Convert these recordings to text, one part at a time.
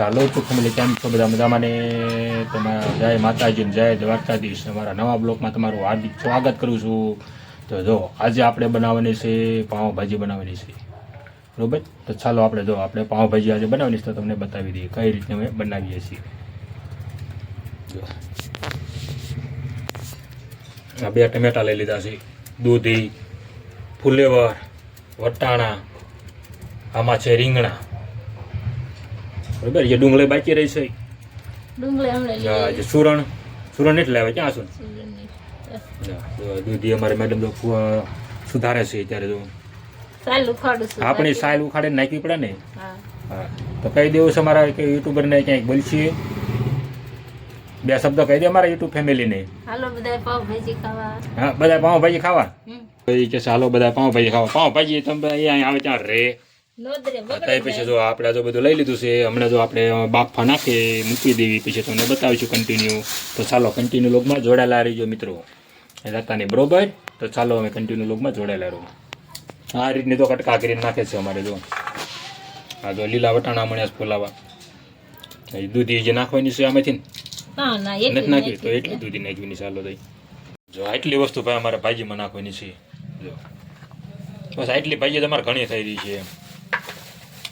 ચાલો તો ફેમિલી કેમ છો બધા મજામાં ને? તમારા જય માતાજીને જય દ્વારકાધીશ. અમારા નવા બ્લોકમાં તમારું હાર્દિક સ્વાગત કરું છું. તો જો, આજે આપણે બનાવવાની છે પાઉંભાજી બનાવવાની છે. બરોબર? તો ચાલો આપણે જો, આપણે પાઉંભાજી આજે બનાવવાની છે તો તમને બતાવી દઈએ કઈ રીતે અમે બનાવીએ છીએ. આ બે ટમેટા લઈ લીધા છે. દૂધી, ફુલેવર, વટાણા, આમાં છે રીંગણા. બરોબર? જે ડુંગળી બાકી રહી છે. ડુંગળી હમણાં લઈ જે સુરણ સુરણ એટલે આવે ક્યાં સુરણ દૂધી અમારે મેડમ તો સુધારે છે ત્યારે છું આપણી સાયલ ઉખાડીને નાખવી પડે ને? હા. તો કહી દેવું છે મારા કે યુટ્યુબરને ક્યાંક બોલશીએ બે શબ્દ કહી દે મારા યુટ્યુબ ફેમિલીને. હાલો બધા પાવભાજી ખાવા. હા બધા પાઉંભાજી ખાવા? કે ચાલો બધા પાઉંભાજી ખાવા. પાઉંભાજી તમે અહીંયા આવે ત્યાં રે? અત્યારે પછી. જો આપણે જો બધું લઈ લીધું છે હમણાં જો આપણે બાફા નાખી મૂકી દેવી પછી તમને બતાવીશું કન્ટિન્યુ તો ચાલો કન્ટિન્યુ લોગમાં જોડાયેલા રહીજો મિત્રો. એ બરોબર? તો ચાલો અમે કન્ટિન્યુ લોગમાં જોડાયેલા રહો. આ રીતની તો કટકા કરીને નાખે છે અમારે જો. આ જો લીલા વટાણા મળ્યા ફોલાવા. દૂધી જે નાખવાની છે આમાંથી નથી નાખી તો. એટલી દૂધી નાખવાની ચાલો દઈ. જો આટલી વસ્તુ ભાઈ અમારે ભાજીમાં નાખવાની છે. જો. બસ આટલી ભાજી તમારે ઘણી થઈ રહી છે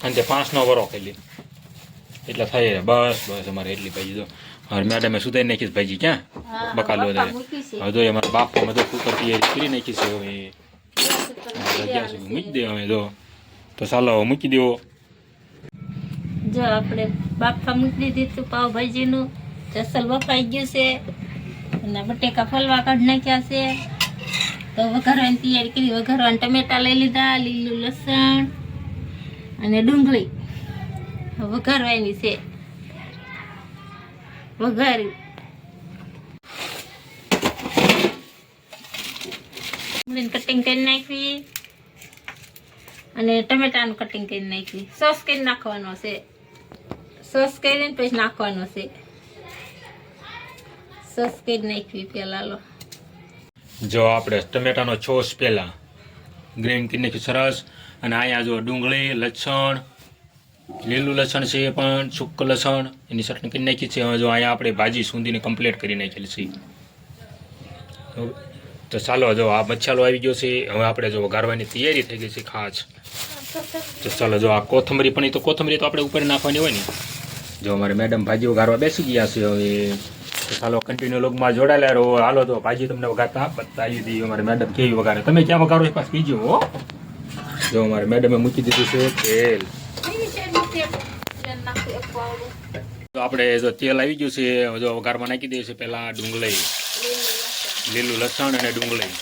અને તે પાંચનો વરો ખાલી એટલે થઈ રહે બસ બસ અમારે એટલી ભાજી જો. મારે મેડમે સુધારી નાખી છે ભાજી ક્યાં? બકાલો બાપા વધારે મૂકી છે. હવે જો તો કુકર તૈયારી કરી નાખીશ હવે. રજા સુધી મૂકી ગેસ અમે હવે જો. તો ચાલો હવે મૂકી દેવો. જો આપણે બાફા મૂકી દીધું પાવભાજીનું જસલ વફાઈ ગયું છે. અને બટેકા ફલવા કાઢી નાખ્યા છે. તો વઘારવાની તૈયારી કરી. વઘારવાની ટમેટા લઈ લીધા લીલું લસણ. અને ડુંગળી. વઘારવાની છે. વઘારી. ડુંગળીનું કટિંગ કરી નાખવી. અને ટમેટાનું કટિંગ કરી નાખવી. સોસ કરી નાખવાનો છે. સોસ કરીને પછી નાખવાનો છે. સોસ કરી નાખવી પેલા લો. જો આપણે ટમેટાનો છોસ પહેલાં ગ્રેન કરી નાખ્યું સરસ. અને અહીંયા જો ડુંગળી, લસણ, લીલું લસણ છે એ પણ, સૂક લસણ, એની ચટણી કરી નાખી છે. હવે જો અહીંયા આપણે ભાજી સૂંધીને કમ્પ્લીટ કરી નાખેલી છે. તો- ચાલો જો આ મચ્છાલો આવી ગયો છે. હવે આપણે જો ગારવાની તૈયારી થઈ ગઈ છે ખાસ. તો ચાલો જો આ કોથમરી પણ તો કોથમરી તો આપણે ઉપર નાખવાની હોય ને. જો અમારે મેડમ ભાજી ગારવા બેસી ગયા છે હવે. તો ચાલો કન્ટિન્યુ લોગમાં જોડાયેલા રહો. હાલો તો ભાજી તમને વગાડતા બતાવી દઈએ. અમારે મેડમ કેવી વગાડે તમે ક્યાં વઘારો એ પાછું બીજો હો. જો અમારે મેડમે મૂકી દીધું છે, તેલ. તો આપણે જો તેલ આવી ગયું છે, જો વઘારમાં નાખી દઈએ છે, પહેલાં ડુંગળી, લીલું લસણ અને ડુંગળી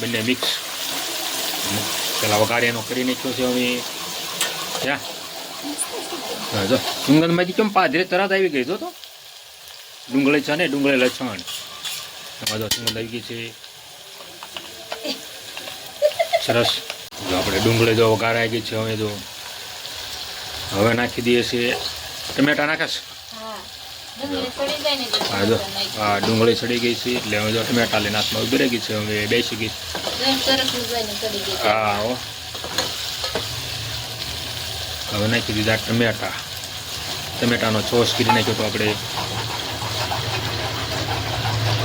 બંને મિક્સ પેલા વઘારી એનો કરી નાખ્યો છે અમે. ક્યાં હા, જો. સુગંધમાંથી કેમ પાદરે તરત આવી ગઈ તો. ડુંગળી છે ને, ડુંગળી લસણ. એમાં જો સુગંધ આવી ગઈ છે. સરસ. આપણે ડુંગળી જો વઘાર ગઈ છે, હવે જો હવે નાખી દઈએ છીએ. ટમેટા નાખાશ હા, જો. હા, ડુંગળી ચડી ગઈ છે, એટલે હવે જો ટમેટા લઈને હાથમાં ઊભી ગઈ છે, હવે બેસી ગઈ હો હવે નાખી દીધા ટમેટા. ટમેટાનો સોસ કરી નાખ્યો તો આપણે.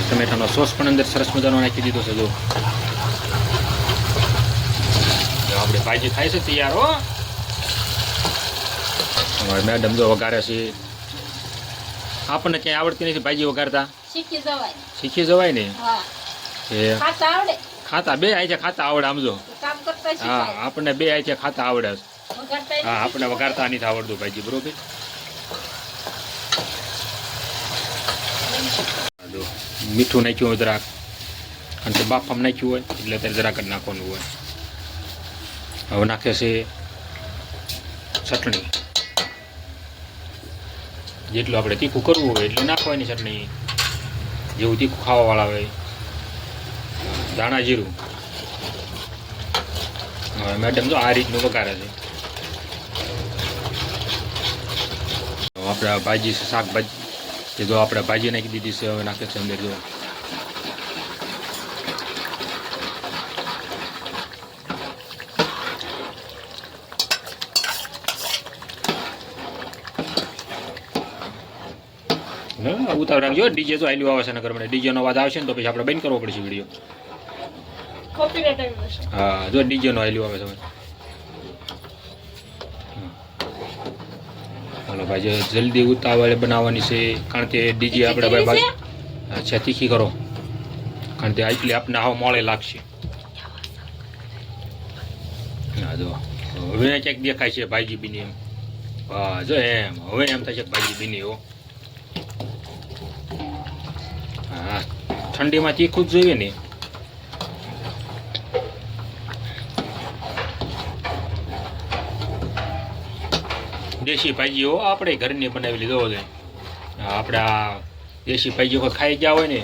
ટમેટાનો સોસ પણ અંદર સરસ મજાનો નાખી દીધો છે, જો જો આપણે ભાજી થાય છે તૈયાર હો. અમારે મેડમ જો વઘારે છે. આપણને ક્યાંય આવડતી નથી ભાજી વઘારતા. શીખી જવાય. શીખી જવાય ને? એ. ખાતા બે આઈ છે ખાતા આવડે આમજો તો હા આપણને બે આઈ છે ખાતા આવડે. હા આપણે વઘારતા નથી આવડતું ભાજી બરોબર? મીઠું નાખ્યું હોય જરાક. અને બાફામાં નાખ્યું હોય એટલે અત્યારે જરાક જ નાખવાનું હોય. હવે નાખે છે ચટણી. જેટલું આપણે તીખું કરવું હોય એટલું નાખવાની ચટણી. જેવું તીખું ખાવાવાળા હોય. ધાણા જીરું. હવે મેડમ તો આ રીતનું વઘારે છે. આપણે ભાજી છે શાકભાજી. એ જો આપણે ભાજી નાખી દીધી છે, હવે નાખે છે અંદર જો. ઉતાર રાખજો ડીજે તો આયલું આવે છે નગર મને. ડીજેનો અવાજ આવશે ને તો પછી આપણે બંધ કરવો પડશે વીડિયો. આવી હા જો ડીજેનો આયલું આવે છે. હાલો ભાઈ જલ્દી ઉતાવળે બનાવવાની છે. કારણ કે ડીજે આપણે ભાઈ ભાઈ અચ્છા તીખી કરો. કારણ કે આટલી આપને હાવ મોળે લાગશે. હા જો. હવે ક્યાંક દેખાય છે ભાઈજી બીની એમ. હા જો એમ. હવે એમ થાય છે ભાઈજી બીની હો હા ઠંડીમાં તીખું જ જોઈએ ને. દેશી ભાજીઓ આપણે ઘરની બનાવેલી લીધો હા, આપણે આ દેશી ભાજીઓ કોઈ ખાઈ ગયા હોય ને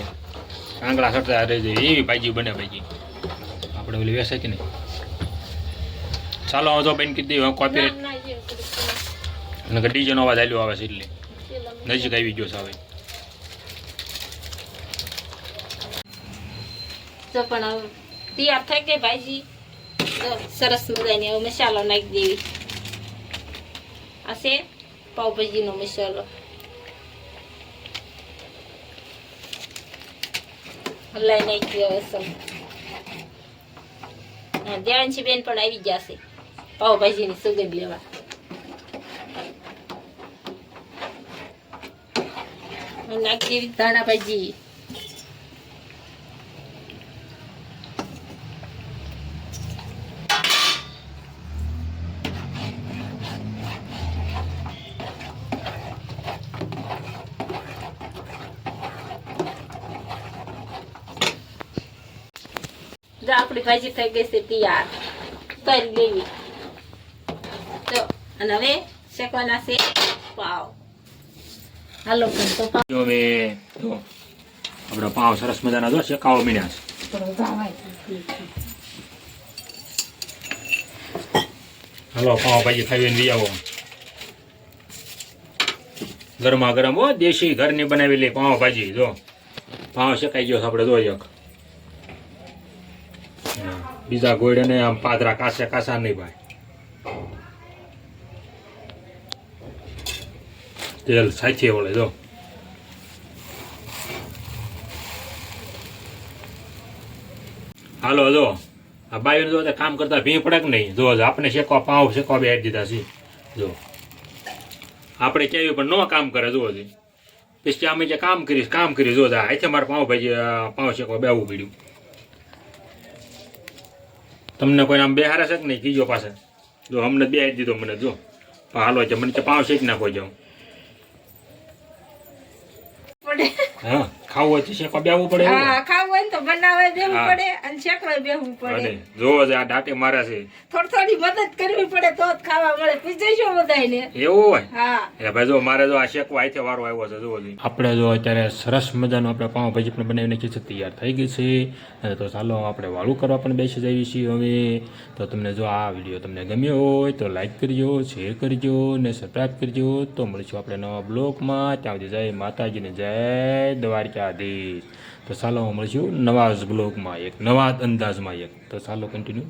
આંગળા સટતા રહી જાય એવી ભાજી બને ભાજી આપણે ઓલી વેસાય કે નહીં? ચાલો હું તો બેન કીધી હું કોપી અને ડીજેનો અવાજ આવ્યો આવે છે એટલે. નજીક આવી ગયો છે હવે. જો પણ તૈયાર થઈ ગઈ ભાઈજી? સરસ મજાની હવે મસાલો નાખી દેવી. આ છે પાઉભાજીનો મસાલો. હલાઈ નાખી હવે સમ. દેવાંશી બેન પણ આવી જશે પાઉભાજીની સુગંધ લેવા. નાખી દેવી ધાણા જો આપણી ભાજી થઈ ગઈ છે તૈયાર. કરી લેવી. તો, અને હવે શેકવાના છે પાવ. હાલો તો પાવ. હવે આપણા પાવ સરસ મજાના જો શેકાવા મીણ્યા છે. હાલો, પાવ ભાજી ખાઈને લઈ આવો. ગરમા ગરમ હો, દેશી ઘરની બનાવેલી પાવ ભાજી, જો. પાવ શેકાઈ ગયો આપણે જો એક. બીજા ગોળે ને આમ પાદરા કાસે કાસા નહીં ભાઈ. તેલ સાચી વળે જો. હાલો જો. આ બાયું જો કામ કરતા ભીં પડે કે નહીં? જો આપણે શેકો પાઉં શેકો બે દીધા છે જો. આપણે કેવી પણ ન કામ કરે જો. પછી અમે જે કામ કરીશ કામ કરીશ જો. હાથે મારે પાઉં ભાજી અ, શેકો બેવું પડ્યું તમને કોઈ આમ બેહારે છે કે નહીં? કીજો પાસે જો અમને બે દીધો મને જો. હાલો છે મને પાંચ શેક નાખો જાઉં હા ખાવું હોય તો બે બેવું પડે તો બનાવે બેવું પડે અને શેકવા બેહવું પડે. જોવો આ ડાટે મારે છે. થોડી થોડી મદદ કરવી પડે તો જ ખાવા મળે. પૂછીશું બધાને એવું હોય? હા. એ ભાઈ જો મારે જો આ શેકવા આથી વારો આવ્યો છે જોવો આપણે જો અત્યારે સરસ મજાનું આપણે પાઉંભાજી પણ બનાવીને છે તૈયાર થઈ ગઈ છે. તો ચાલો આપણે વાળું કરવા પણ બેસી જઈએ છીએ હવે. તો તમને જો આ વીડિયો તમને ગમ્યો હોય તો લાઈક કરજો શેર કરજો ને સબસ્ક્રાઈબ કરજો. તો મળીશું આપણે નવા બ્લોગમાં. ત્યાં સુધી જય માતાજીને જય દ્વારકાધીશ. તો ચાલો મળીશું નવા બ્લોગમાં એક નવા અંદાજમાં એક. તો ચાલો કન્ટિન્યુ